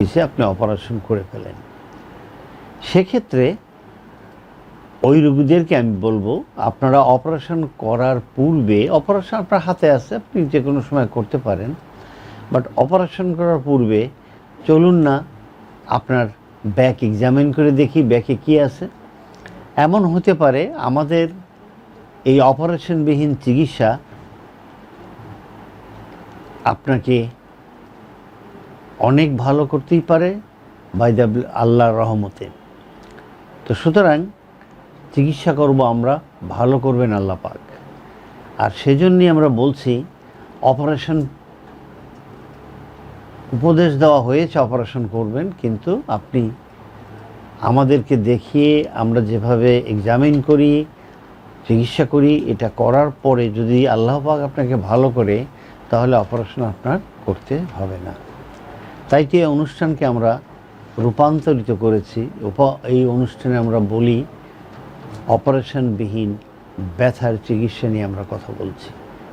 দিয়েছে আপনি অপারেশন করে ফেলেন। সেক্ষেত্রে ওই রোগীদেরকে আমি বলব, আপনারা অপারেশন করার পূর্বে অপারেশন আপনার হাতে আছে, আপনি যে কোনো সময় করতে পারেন বাট অপারেশন করার পূর্বে চলুন না, আপনার ব্যাক এক্সামিন করে দেখি ব্যাকে কি আছে। এমন হতে পারে, আমাদের এই অপারেশনবিহীন চিকিৎসা আপনাকে অনেক ভালো করতেই পারে বাই দ্য আল্লাহর রহমতে। তো সুতরাং চিকিৎসা করব আমরা, ভালো করবেন আল্লাহ পাক। আর সেজন্যই আমরা বলছি অপারেশন উপদেশ দেওয়া হয়েছে অপারেশন করবেন, কিন্তু আপনি আমাদেরকে দেখিয়ে আমরা যেভাবে এক্সামিন করি, চিকিৎসা করি, এটা করার পরে যদি আল্লাহ পাক আপনাকে ভালো করে, তাহলে অপারেশন আপনার করতে হবে না। তাই কি অনুষ্ঠানকে আমরা রূপান্তরিত করেছি? এই অনুষ্ঠানে আমরা বলি, অপারেশনবিহীন ব্যথার চিকিৎসা নিয়ে আমরা কথা বলছি।